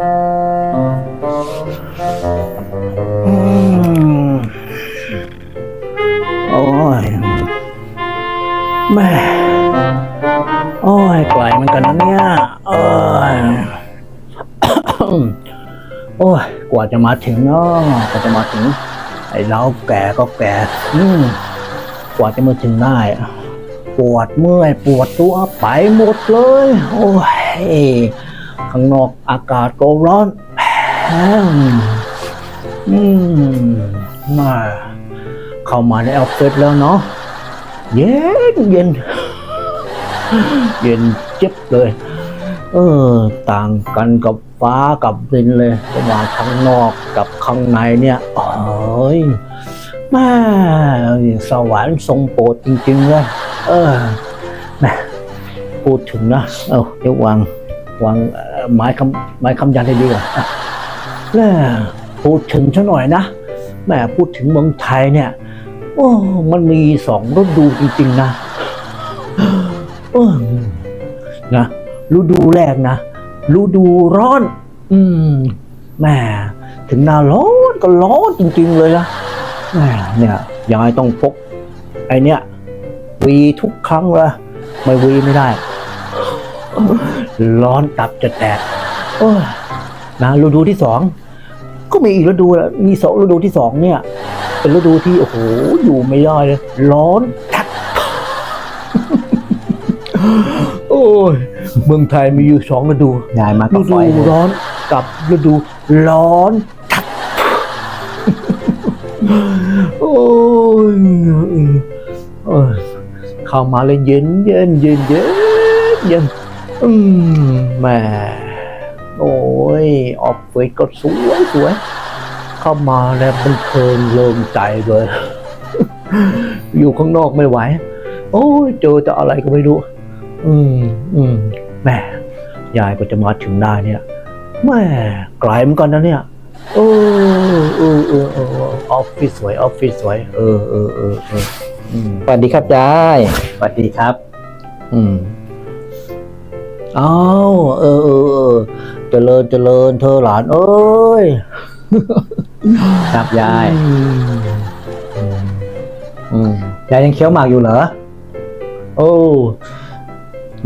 โอ้ยแม่โอ้ยไกลเหมือนกันนะเนี่ยเอ้ยโอ้ยกว่าจะมาถึงเนาะกว่าจะมาถึง ไอ้เราแก่ก็แก่อืมกว่าจะมาถึงได้ปวดเมื่อย ปวดตัวไปหมดเลย โอ้ย ข้างนอกอากาศก็ร้อนอืมอืมมาเข้ามาในออฟฟิศแล้วเนาะเย็นเย็น เย็นเจ็บเลย เออ ต่างกันกับฟ้ากับดินเลยระหว่างข้างนอกกับข้างในเนี่ยโอ้ยแม่สวรรค์ทรงโปรดจริงๆเลยเออม่พูดถึงนะ เออเดี๋ยววางวาง เอ่อไม้คำไม้คำยันให้ดีกว่าแม่พูดถึงซะหน่อยนะแม่พูดถึงเมืองไทยเนี่ยโอ้มันมีสองฤดูจริงๆนะเออนะฤดูแรกนะฤดูร้อน อืมแม่ถึงหน้าร้อนก็ร้อนจริง ๆ เลยนะแม่เนี่ยยายต้องพกไอเนี่ยวีทุกครั้งเลยไม่วีไม่ได้ ร้อนตับจะแตกโอ้ยนะฤดูที่สองก็มีอีกฤดูแล้วมีสองฤดูที่สองเนี่ย เป็นฤดูที่โอ้โหอยู่ไม่ได้เลย ร้อนทักโอ้ยเมืองไทยมีอยู่สองฤดูยายมาฤกับฝดูอยเลยร้อนกับฤดูร้อนทักโอ้ยเออเข้ามาเลยเย็นเย็นเย็นเย็นเย็น อืมแหม่โอ้ย ออฟฟิศก็สวยสวย เข้ามาแล้วมันเพลินเลิมใจเลย อยู่ข้างนอกไม่ไหว โอ้ย เจอแต่อะไรก็ไม่รู้ อืม อืมแหม่ยายก็จะมาถึงได้เนี่ยแหม่ไกลเหมือนกันนะเนี่ยเออเออเออเออออฟฟิศสวยออฟฟิศสวย เออเออเออเอออืมสวัสดีครับยายสวัสดีครับ อืม อ้าวเออเออเออเจริญเจริญเธอหลานเอ้ยครับยายอืมยายยังเคี้ยวหมากอยู่เหรอโอ้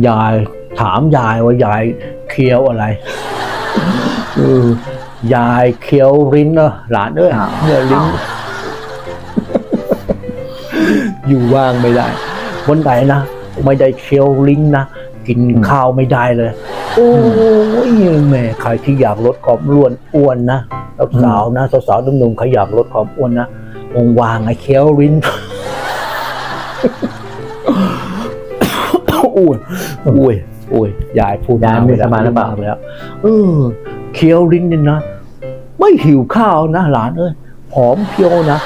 ยายถามยายว่ายายเคี้ยวอะไรเออยายเคี้ยวลิ้นเนอะหลานเอ้ยเนี่ยลิ้นอยู่ว่างไม่ได้วันไหนนะไม่ได้เคี้ยวลิ้นนะ กินข้าวไม่ได้เลย โอ้ยแม่ใครที่อยากลดความอ้วนอ้วนนะสาวๆนะสาวๆหนุ่มๆใครอยากลดความอ้วนนะวางๆไอ้เคี้ยวลิ้นโอ้ยโอ้ยโอ้ยยายพูดยายไม่สบายหรือเปล่าแล้วเออเคี้ยวลิ้นเนี่ยนะไม่หิวข้าวนะหลานเอ้ยผอมเพรียวนะ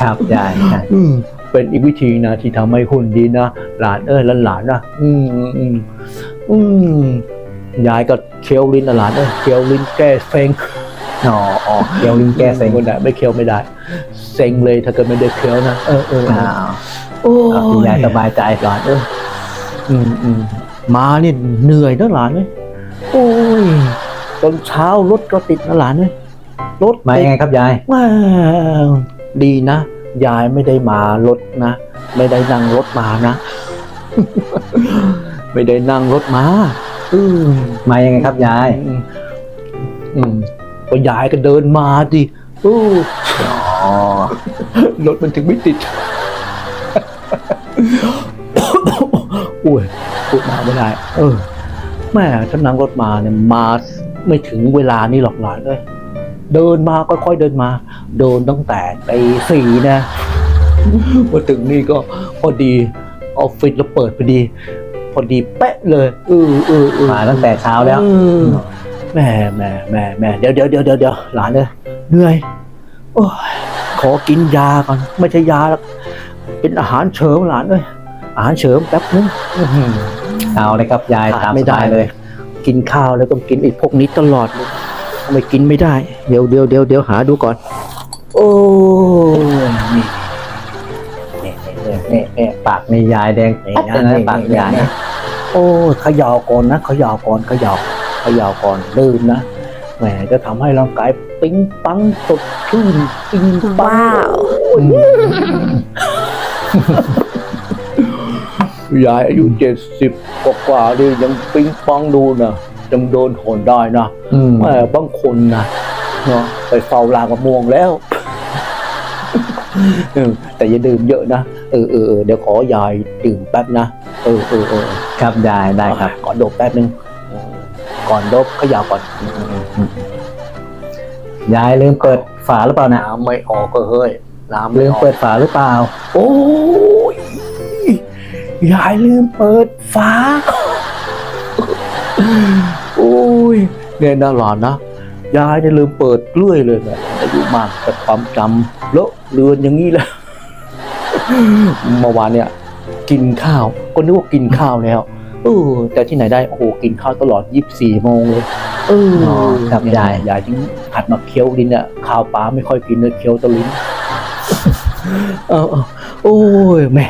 ครับยายใช่อืม เป็นอีกวิธีนะที่ทำให้หุ่นดีนะหลานเอ้ยหลานหลานๆนะอืมอืมอืมอืมยายก็เคี้ยวลิ้นนะหลานเอ้ยเคี้ยวลิ้นแก้เซ็งอ๋ออ๋อเคี้ยวลิ้นแก้เซ็งคนไหนไม่เคี้ยวไม่ได้เซ็งเลยถ้าเกิดไม่ได้เคี้ยวนะเออเออเอออ้าวโอ้เอาคุณยายสบายใจหลานเอ้ยอืมอืมมานี่เหนื่อยนะหลานเอ้ยโอ้ยตอนเช้ารถก็ติดนะหลานเอ้ยรถมาติดยังไงครับยายว้าวดีนะ ยายไม่ได้มารถนะ ไม่ได้นั่งรถมานะ ไม่ได้นั่งรถมาอืมมายังไงครับยายอืมอืมก็ยายก็เดินมาดิอู้อ๋อรถมันถึงไม่ติดอุ้ยพูดมาไม่ได้ เออแม่ฉันนั่งรถมาเนี่ยมาไม่ถึงเวลานี่หรอกหลานเลย เดินมาค่อยๆเดินมา เดินตั้งแต่ตีสี่นะมาถึงนี่ก็พอดีออฟฟิศเราเปิดพอดี พอดีเป๊ะเลยเออเออเออมาตั้งแต่เช้าแล้วเออแม่แม่แม่แม่เดี๋ยวเดี๋ยวเดี๋ยวเดี๋ยวเดี๋ยวหลานเลยเหนื่อยโอ้ยขอกินยาก่อนไม่ใช่ยาหรอกเป็นอาหารเสริมหลานเลยอาหารเสริมแป๊บนึงอื้อหือเอาเลยครับยายขาดตามไม่สได้บายเลเลยยกินข้าวแล้วต้องกินไอ้พวกนี้ตลอดเลย ไม่กินไม่ได้ เดี๋ยวเดี๋ยวเดี๋ยวเดี๋ยวหาดูก่อน โอ้ยนี่นี่นี่นี่นี่ปากในยายแดงนี่แป๊ดนะเลยนะนี่ปากนี่ยายนี่โอ้ยเขยาวก่อนนะเขยาวก่อนเขยาวเขย่าก่อนดื่มนะแหมจะทำให้ร่างกายปิ๊งปังสดชื่นปิ๊งปังว้าวยายอายุเจ็ดสิบกว่าๆนี่ยังปิ๊งปังดูนะ ยังเดินโหนได้นะอืมแหมบางคนนะเนาะไปเฝ้ารางมะม่วงแล้ว เออแต่อย่าดื่มเยอะนะเออเออเออเดี๋ยวขอยายดื่มแป๊บนะเออเออเออครับยายได้ครับ ก่อนดบแป๊บนึงเออก่อนดบเขย่าก่อนยายลืมเปิดฝาหรือเปล่านะน้ำไม่ออกก็เฮ้ยน้ำไม่ลืมออกเปิดฝาหรือเปล่า โอ้ยยายลืมเปิดฝา เนี่ยนะหลานนะยายจะลืมเปิดเรื่อยเลยเนี่ยอายุมากแต่ความจำเลอะเลือนอย่างนี้แหละเมื่อวานเนี่ยกินข้าวก็นึกว่ากินข้าวแล้วเออแต่ที่ไหนได้โอ้โหกินข้าวตลอด 24 โมงเลยเอออ๋อครับเนี่ยยายยายจึงหัดมาเคี้ยวดินอะข้าวปลาไม่ค่อยกินเลยเคี้ยวแตะลิ้นเออเออโอ้ยแม่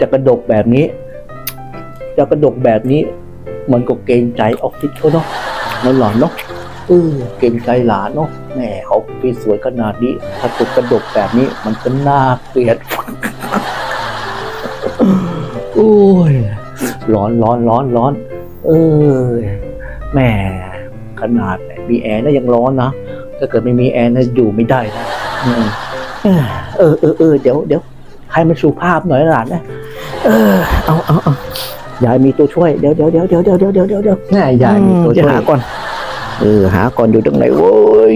จะกระดกแบบนี้ จะกระดกแบบนี้ มันก็เกรงใจออฟฟิศเขาเนาะ นั่นหลานเนาะเออเกรงใจหลานเนาะแหมเขาไปสวยขนาดนี้ ถ้ากดกระดกแบบนี้มันก็น่าเกลียดโอ้ยร้อนร้อนร้อนร้อนเออแหม่ขนาดมีแอร์นะยังร้อนนะถ้าเกิดไม่มีแอร์นะอยู่ไม่ได้นะเออเออเออเดี๋ยวเดี๋ยวให้มันสุภาพหน่อยหลานนะเออเอาเอาเอา ยายมีตัวช่วยเดี๋ยวเดี๋ยวเดี๋ยวเดี๋ยวเดี๋ยวเดี๋ยวเดี๋ยวเดี๋ยวเดี๋ยวนี่ยายมีตัวจะช่วยหาก่อนเออหาก่อนอยู่ตรงไหนโว้ย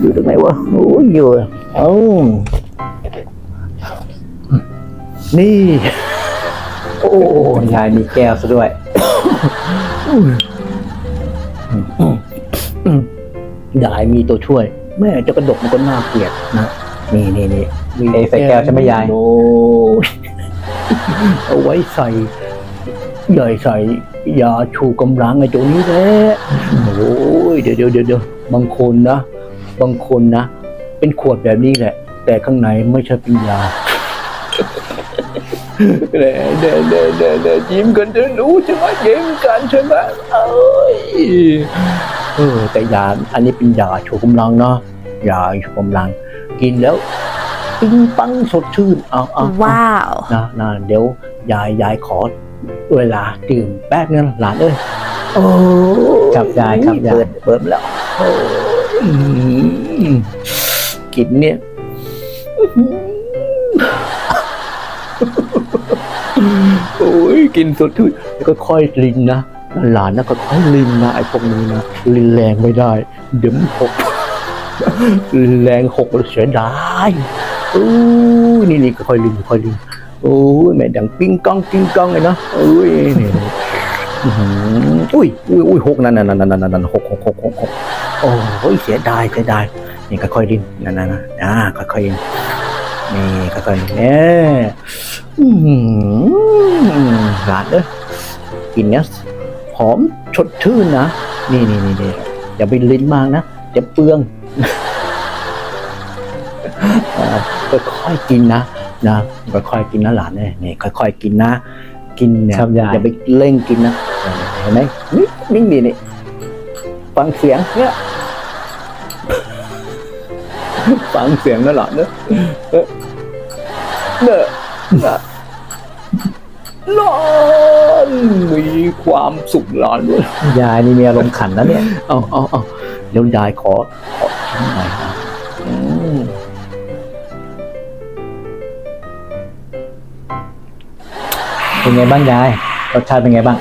อยู่ตรงไหนวะโอ้ยอยู่เอ้านี่โอ้โอ้ยายมีแก้วซะด้วยยายมีตัวช่วย แม่จะกระดกมันก็น่าเกลียดนะนี่นี่นี่มีเทใส่แก้วใช่ไหมยายโอ้ยเอาไว้ใส่ ใหญ่ใส่ยาชูกำลังไอ้ตัวนี้แหละโอ้ยเดี๋ยวเดี๋ยวเดี๋ยวเดี๋ยวบางคนนะ บางคนนะ เป็นขวดแบบนี้แหละ แต่ข้างในไม่ใช่เป็นยาเด้เด้เด้เด้เด้ยิ้มกันจะรู้ใช่ไหมยิ้มกันใช่ไหมเอ้ยเออแต่ยาอันนี้เป็นยาชูกำลังเนาะยาชูกำลัง กินแล้วปิ้งปังสดชื่นเอาเอาเอาว้าวนะนะเดี๋ยวยายยายขอ เวลาดื่มแป๊บนึงหลานเอ้ยโอ้ครับยายครับยายเปิดเปิดแล้วโอ้ยกลินเนี่ยโอ้ยกินสดชื่นแล้วก็ค่อยลินนะหลานนะก็ค่อยลินนะไอ้พวกนี้นะลินแรงไม่ได้ เดี๋ยวมันหกแรงหกแล้วเสียดายอู้ยนี่นี่ก็ค่อยลินค่อยลิน โอ้ยแม่ดังปิ้งก้องปิ้งก้องเลยเนาะอุ้ยอุ้ยอุ้ยอุ้ยหกนั่นนั่นนั่นนั่นหกหกหกหกหกโอ้ยเสียดายเสียดายนี่ค่อยๆดินนั่นนั่นนะค่อยๆดินนี่ค่อยๆเนี่ยหือหลานเอ้ยกินเนี้ยหอมสดชื่นนะนี่นี่นี่นี่อย่าไปลิ้นมากนะจะเปลืองค่อยๆกินนะ นะค่อยๆกินนะหลานเนี่ยนี่ค่อยๆกินนะ กินเนี่ยครับยาย อย่าไปเร่งกินนะเห็นไหมนี่นิ่งดีนี่ฟังเสียงเนี่ยฟังเสียงนะหลานเนอะเออเนอะนะหลานมีความสุขหลานด้วยยายนี่มีอารมณ์ขันนะเนี่ย เอาเอาเอาเดี๋ยวยายขอขอชิมหน่อยนะ เป็นไงบ้างยาย รสชาติเป็นไงบ้าง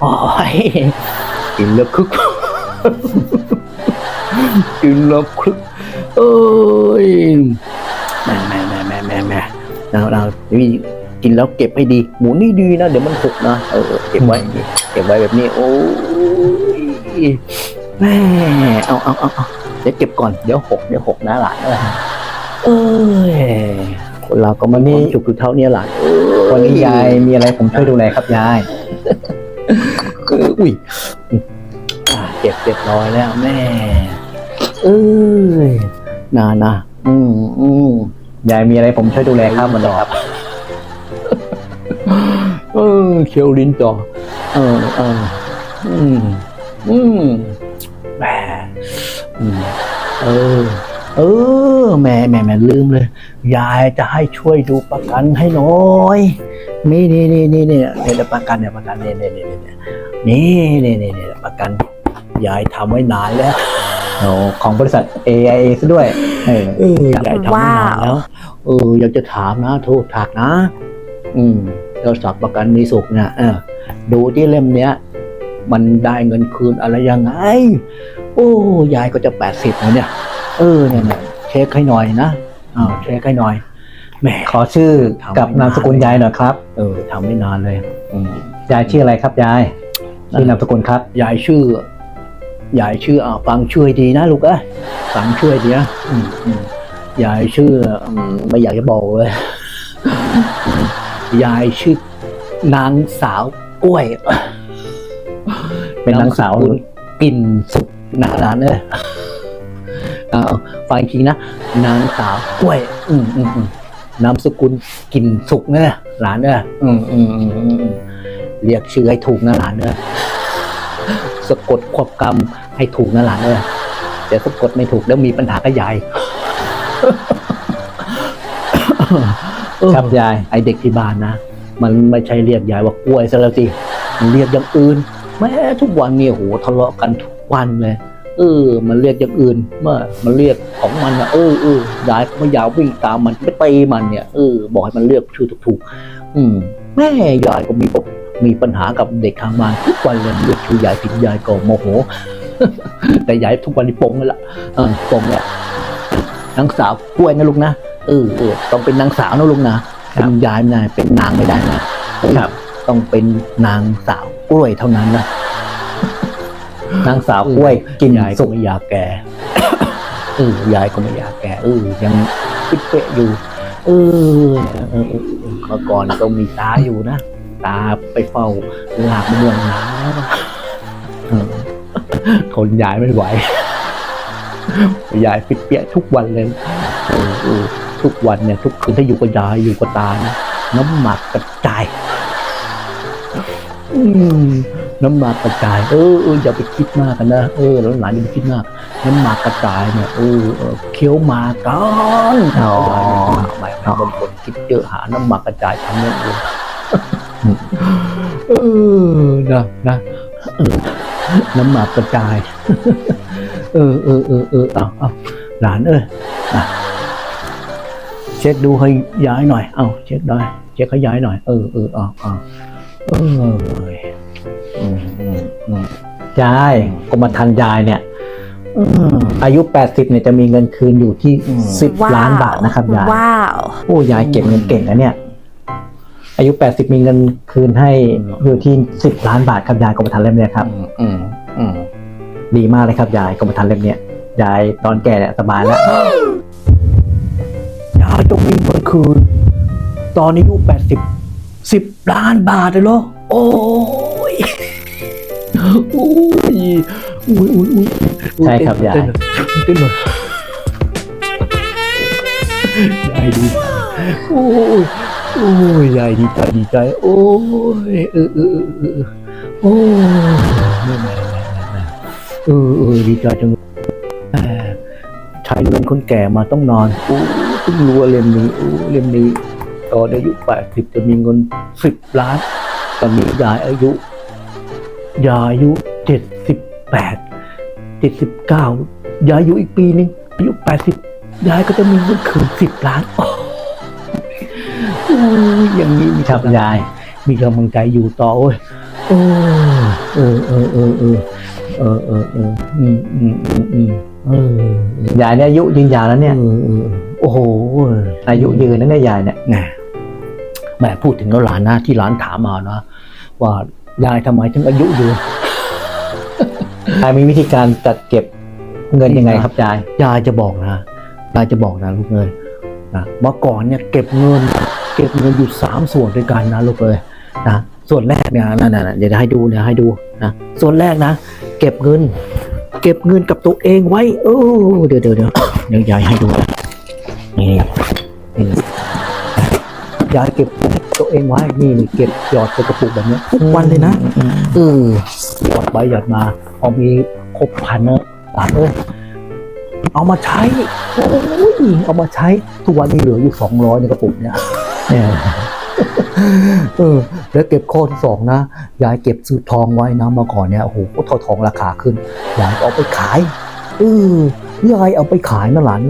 โอ้ยกินแล้วคึกกินแล้วคึกเอ้ยแม่แม่แม่แม่แม่แม่เราเรานี่กินแล้วเก็บให้ดี หมูนี่ดีนะ เดี๋ยวมันหกนะ เออเออเก็บไว้นี่เก็บไว้แบบนี้ โอ้ยแม่เอาเอาเอาเอาเดี๋ยวเก็บก่อน เดี๋ยวหก เดี๋ยวหกนะหลานเอ้ย เอ้ยคนเราก็มันนี่จุกอยู่เท่านี้หลานเอ้ยวันนี้ยายมีอะไรผมช่วยดูแลครับยายเอออุ้ยอ่าเจ็บเรียบร้อยแล้วแม่เอ้ยนานะอืมอืมยายมีอะไรผมช่วยดูแลครับวันนี้ครับ เออเคี้ยวลิ้นจ่อเออเอออืมอืมแหมอืมเออ เออแหม่แหม่แหม่ลืมเลย ยายจะให้ช่วยดูประกันให้หน่อยนี่นี่นี่นี่นี่เนี่ยประกันเนี่ยประกันเนี่ยเนี่ยเนี่ยเนี่ยนี่นี่นี่นี่ประกันยายทำไว้นานแล้วโอ้ของบริษัท AIA ซะด้วยเออเออยายทำไว้นานแล้วเอออยากจะถามนะโทษถากนะ อืมโทรศัพท์ประกันมีสุขเนี่ยเออดูที่เล่มเนี้ยมันได้เงินคืนอะไรยังไง โอ้ยายก็จะแปดสิบแล้วเนี่ย เออเนี่ยเนี่ยเช็คให้หน่อยนะอ้าวเช็คให้หน่อยแหมขอชื่อกับนามสกุลยายหน่อยครับ เออทำไม่นานเลยอืมยายชื่ออะไรครับยายชื่อนามสกุลครับ ยายชื่อยายชื่ออ่าฟังช่วยดีนะลูกเอ้ยฟังช่วยดีนะอืมอืมยายชื่ออืมไม่อยากจะบอกเลย ยายชื่อนางสาวกล้วย เป็นนางสาวมกุลกลิ่นสุกนะหลานเอ้ยเอา ฟังอีกทีนะนางสาวกล้วย อืมอืมอืมนามสกุลกลิ่นสุกเนี่ยหลานเอ้ยอืมอืมอืมเรียกชื่อให้ถูกนะหลานเอ้ยสะกดควบกรรมให้ถูกนะหลานเอ้ยเดี๋ยวสะกดไม่ถูกแล้วมีปัญหากับยายครับยายไอเด็กที่บ้านนะมันไม่ใช่เรียกยายว่ากล้วยซะแล้วสิเรียกอย่างอื่นแม้ทุกวันเนี่ยโหทะเลาะกันทุกวันเลย เออ มันเรียกอย่างอื่นเมื่อมันเรียกของมันนะเออเออยายก็ไม่อยากวิ่งตามมันไปตีมันเนี่ยเออบอกให้มันเรียกชื่อถูกๆอืมแม่ยายก็มีปมีปัญหากับเด็กทางบ้านทุกวันเลยเรียกชื่อยายผิดยายก็โมโห แต่ยายทุกวันนี้ปลงแล้วล่ะเออปลงแล้วนางสาวกล้วยนะลูกนะเออเออต้องเป็นนางสาวนะลูกนะเป็นยายไม่ได้เป็นนางไม่ได้นะครับ ต้องเป็นนางสาวกล้วยเท่านั้นนะ นางสาวกล้วยกินยายก็สุกไม่อยากแก่เออยายก็ไม่อยากแก่เออยังปิดเปะอยู่เออเออเออเออเมื่อก่อนก็มีตาอยู่นะตาไปเฝ้าลากมะม่วงน้ำเออทนยายไม่ไหวยายปิดเปียทุกวันเลยเออเออทุกวันเนี่ย ทุกคืนถ้าอยู่กับยายอยู่กับตานะน้ำหมักกระจาย อืม น้ำหมากกระจาย เออเอออย่าไปคิดมากกันนะ เออแล้วหลานอย่าไปคิดมาก น้ำหมากกระจายเนี่ยเออเออเคี้ยวหมากกันอ๋อไม่ไม่บางคนคิดเยอะหาน้ำหมากกระจายทำเรื่องอื่นเออนะนะเออน้ำหมากกระจาย เออเออเออเออเอาเอาหลานเอ้ยอะเช็คดูให้ย้ายหน่อย เอาเช็คได้ เช็คให้ย้ายหน่อย เออเออเอาเอาเออ อืมอืมอืมยายกรมธรรม์ยายเนี่ย อืม อายุ 80เนี่ยจะมีเงินคืนอยู่ที่ อืม 10 ล้านบาทนะครับยายว้าว โอ้ยายเก็บเงินเก่งนะเนี่ย อายุ 80 มีเงินคืนให้อยู่ที่ 10 ล้านบาทครับยายกรมธรรม์เล่มเนี้ยครับ อืมอืมอืมดีมากเลยครับยายกรมธรรม์เล่มเนี้ยยายตอนแก่เนี่ยสบายแล้วยายต้องมีเงินคืน ตอนอายุแปดสิบสิบล้านบาทเลยเหรอโอ้ อ้ยอุ้ยอุ้ยอุ้ยใช่ครับยาย เต้นหน่อยยายดีใจโอ้ยโอ้ยยายดีใจดีใจ โอ้ยเออเออเออเออโอ้ยแม่แม่แม่แม่เออเออดีใจจังแหมใช้เงินคนแก่มาต้องนอนโอ้เพิ่งรู้ว่าเล่มนี้โอ้เล่มนี้ตอนอายุแปดสิบจะมีเงินสิบล้านตอนนี้ยายอายุ ยายอายุเจ็ดสิบแปดเจ็ดสิบเก้ายายอายุอีกปีหนึ่งอายุแปดสิบยายก็จะมีเงินคืนสิบล้านโอ้ยอย่างนี้มีครับยาย มีกำลังใจอยู่ต่อโอ้ยโอ้ยเออเออเออเออเออเออเอออืมอืมอืมอืมเออยายเนี่ยอายุยืนยาวแล้วเนี่ย เออเออโอ้โห อายุยืนนะเนี่ยยายเนี่ยแหมแหมพูดถึงแล้วหลานนะที่หลานถามมานะว่า ยายทำไมถึงอายุยืนยายมีวิธีการจัดเก็บเงินยังไงครับยาย ยายจะบอกนะยายจะบอกนะลูกเอยนะเมื่อก่อนเนี่ยเก็บเงิน เก็บเงินอยู่สามส่วนด้วยกันนะลูกเลยนะส่วนแรกเนี่ยนั่นน่ะเดี๋ยวจะให้ดูเนี่ยให้ดูนะส่วนแรกนะ เก็บเงิน เก็บเงินกับตัวเองไว้โอ้เดี๋ยวเดี๋ยวเดี๋ยวเดี๋ยวยายให้ดูนะนี่นี่ยายเก็บ ตัวเองไว้นี่นี่เก็บหยอดใส่กระปุกแบบเนี้ยทุกวันเลยนะเออหยอดไปหยอดมาพอมีครบพันเนอะหลานเอ้ยเอามาใช้โอ้ยเอามาใช้ทุกวันนี้เหลืออยู่สองร้อยในกระปุกเนี่ยเนี่ยเออแล้วเก็บข้อที่สองนะยายเก็บซื้อทองไว้นะเมื่อก่อนเนี่ยโอ้โหทอทองราคาขึ้นยายก็เอาไปขายเออยายเอาไปขายนะหลาน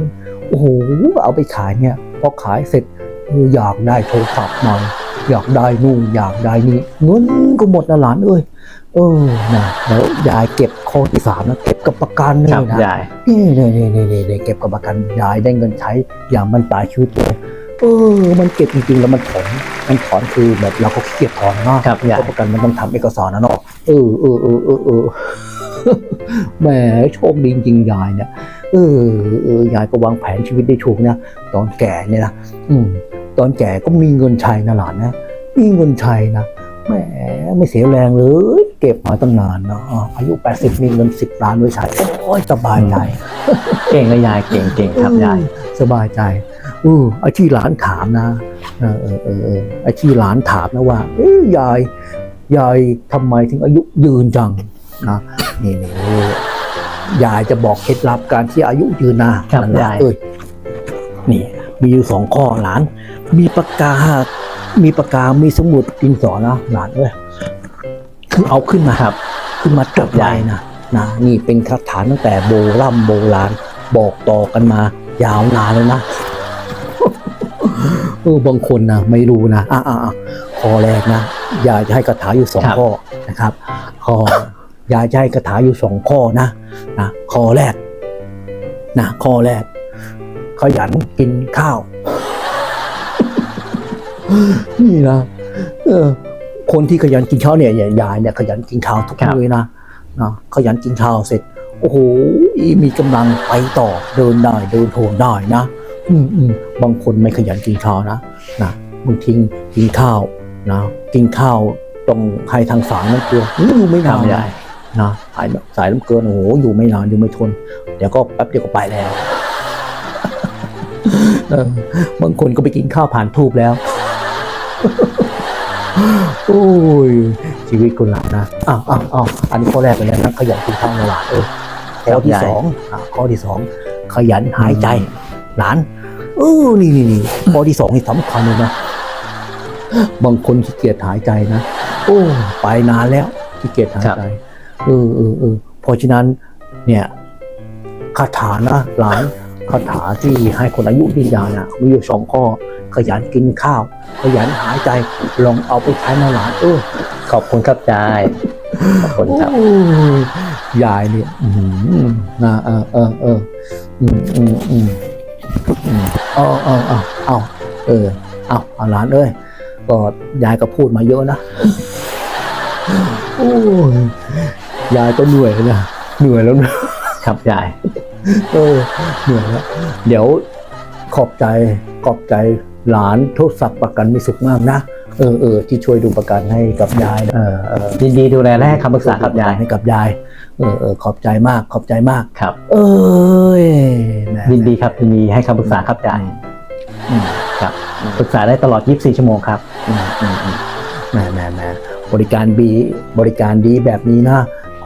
โอ้โหเอาไปขายเนี่ยพอขายเสร็จเอออยากได้โทรศัพท์ใหม่อยากได้นู่นอยากได้นี่เงินก็หมดนะหลานเอ้ยเออนะแล้วยายเก็บข้อที่สามนะเก็บกับประกันนี่ครับนะยายนี่นี่นี่นี่นี่นี่เก็บกับประกันยายได้เงินใช้อย่างมันตายชีวิตเลยเออ มันเก็บจริงๆแล้วมันถอน มันถอนคือแบบเราก็ขี้เกียจถอนเนาะครับยายเพราะประกันมันต้องทำเอกสารนะเนาะเออเออเออเออเออแหมโชคดีจริงๆยายเนี่ยเออเออยายก็วางแผนชีวิตได้ถูกนะตอนแก่เนี่ยนะอืม ตอนแก่ก็มีเงินใช้นะหลานนะมีเงินใช้นะแหมไม่เสียแรงเลย เก็บมาตั้งนานเนาะอ่าอายุ 80 มีเงิน 10 ล้านไว้ใช้โอ้ยสบายใจเก่งนะยายเก่งเก่งครับยายสบายใจอือไอ้ที่หลานถามนะเออเออเออเออไอ้ที่หลานถามนะว่า เอ้ยยายยายทำไมถึงอายุยืนจังนะนี่นี่ยายจะบอกเคล็ดลับการที่อายุยืนนะครับนั่นนะยายเอ้ยนี่มีอยู่สองข้อหลาน มีปากกา มีปากกา มีสมุดดินสอนะหลานเอ้ยคือเอาขึ้นมาครับ ขึ้นมาจดไว้นะนะนี่เป็นคาถาตั้งแต่โบราณโบราณบอกต่อกันมายาวนานเลยนะเออบางคนนะไม่รู้นะอะอะอะข้อแรกนะยายจะให้คาถาอยู่สองครับข้อนะครับข้อยายจะให้คาถาอยู่สองข้อนะนะข้อแรกนะข้อแรกขยันกินข้าว นี่นะเออคนที่ขยันกินข้าวเนี่ยยายเนี่ยขยันกินข้าวทุกครับมื้อนะนะขยันกินข้าวเสร็จ โอ้โหมีกำลังไปต่อเดินได้เดินโถงได้นะ อืมอืมบางคนไม่ขยันกินข้าวนะนะบางทีกินข้าวนะกินข้าวต้องให้ทางสายน้ำเกลืออยู่ไม่ครันาบนยายนะสายสายน้ำเกลือโอ้โหอยู่ไม่นานอยู่ไม่ทน เดี๋ยวก็แป๊บเดียวก็ไปแล้วเออบางคนก็ไปกินข้าวผ่านทูบแล้ว โอ้ยชีวิตคนหลังนะอ้าวอ้าวอ้าวอันนี้ข้อแรกเลยนะขยันกินข้าวในหลานเออข้อที่ครับยายสองอะข้อที่สองขยันหายใจ หลานเออนี่นี่นี่ข้อที่สองนี่สำคัญเลยนะบางคนขี้เกียจหายใจนะโอ้ไปนานแล้วขี้เกียจหายใจเออเออเออเพราะฉะนั้นเนี่ยคาถานะหลาน คาถาที่ให้คนอายุยืนยาวน่ะมีอยู่สองข้อขยันกินข้าว ขยันหายใจลองเอาไปใช้นะหลานเออขอบคุณครับยายขอบคุณครับโอ้ยยายเนี่ยอืมนะเออเออเอออืมอืมอืมอืมเอาเอาเอาเอาเออเอาเอาหลานเอ้ยก็ยายก็พูดมาเยอะนะโอ้ยยายก็เหนื่อยนะเหนื่อยแล้วนะครับยาย เออเหนื่อยแล้วเดี๋ยวขอบใจขอบใจหลานโทษศักดิ์ประกันมีสุขมากนะเออเออที่ช่วยดูประกันให้กับยายนะเออเออยินดีดูแลและให้คำปรึกษาครับยายให้กับยายเออเออขอบใจมากขอบใจมาก ครับ เอ้ยแหม่ยินดีครับยินดีให้คำปรึกษาครับยายอืมครับปรึกษาได้ตลอด 24 ชั่วโมงครับอืมอืมอืมแหม่แหม่แหม่บริการดีบริการดีแบบนี้นะ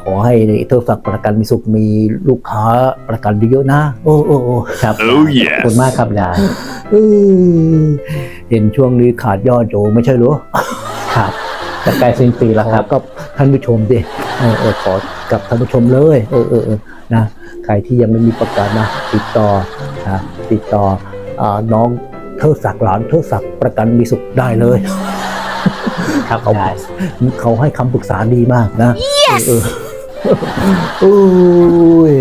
ขอให้เทอศักดิ์ประกันมีสุขมีลูกค้าประกันเยอะๆนะ โอ้โอ้โอ้ครับ Oh ขอบ yes. คุณมากครับยายเออเห็นช่วงนี้ขาดยอดโจไม่ใช่เหรอครับจะใกล้สิ้นปีแล้วครับขอกับท่านผู้ชมดิเออเออขอกับท่านผู้ชมเลยเออเออเออนะใครที่ยังไม่มีประกันนะ ติดต่อนะติดต่ออาน้องเทิดศักดิ์หลานเทิดศักดิ์ประกันมีสุขได้เลยครับเขายายเขาให้คำปรึกษาดีมากนะเออเออโอ้ย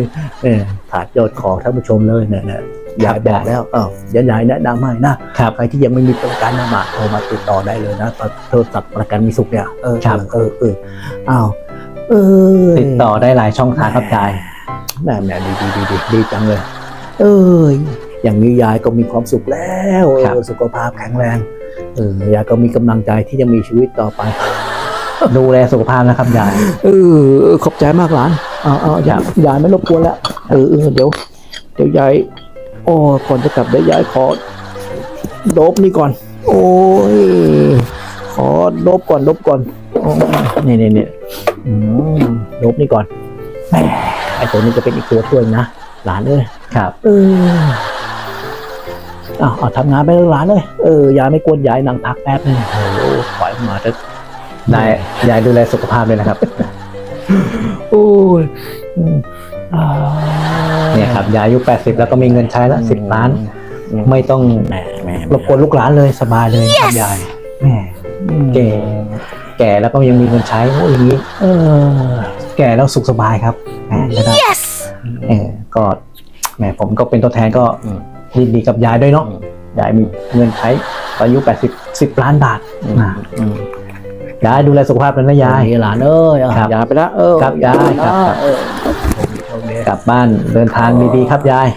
เนี่ยขาดยอดขอท่านผู้ชมเลยเนี่ยเนี่ยยายบอกแล้วอ้าวเดี๋ยวยายแนะนำให้นะครับใครที่ยังไม่มีประกันนะมาโทรมาติดต่อได้เลยนะโทรศัพท์ประกันมีสุขเนี่ยเออครับเออเอออ้าวเออติดต่อได้หลายช่องทางครับยายแม่แม่ดีดีดีดีดีจังเลย เอออย่างนี้ยายก็มีความสุขแล้วเอครับอสุขภาพแข็งแรงเออยายก็มีกำลังใจที่จะมีชีวิตต่อไป ดูแลสุขภาพนะครับยายเออเออขอบใจมากหลานเอาเอายายยายไม่รบกวนแล้วเออเออเดี๋ยว เดี๋ยวยายโอ้ก่อนจะกลับเดี๋ยวยายขอโดบนี่ก่อนโโอ้ยขอลบก่อนลบก่อนโอ้นี่นี่นี่อืมลบนี่ก่อนแหมไอ้ตัวนี้จะเป็นอีกตัวช่วยนะหลานเอ้ยครับเอออ้าวเอาทำงานไปเลยหลานเลยเออ ยายไม่กวนยายนั่งพักแป๊บนึงโอ้โหปล่อยมาเถอะ นายยายดูแลสุขภาพด้วยนะครับ โอ้ยอืมอ่าเนี่ยครับยายอายุ80 แล้วก็มีเงินใช้ละ10ล้าน ไม่ต้องแหม่แหม่รบกวนลูกหลานเลยสบายเลยครับยายแหม่แก่แก่แล้วก็ยังมีเงินใช้โอ้ยอย่างนี้ เออ แก่แล้วสุขสบายครับแหมไม่ได้ Yes! เออก็แหมผมก็เป็นตัวแทนก็อืมยินดีกับยายด้วยเนาะอืมยายมีเงินใช้อายุ 80 10ล้านบาทนะ อืม ยายดูแลสุขภาพเลยนะยาย หลานเอ้ยอะครับ ยายไปแล้วเออครับยายครับครับเออโชคดีกลับบ้านเดินทางดีๆครับยาย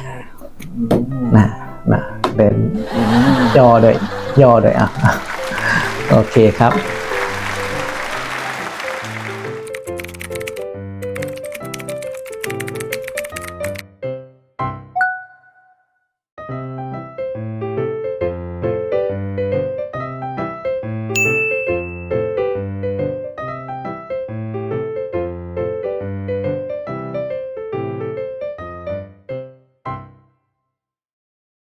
นะนะเดินอืมย่อเลยย่อเลยอะอะ โอเคครับ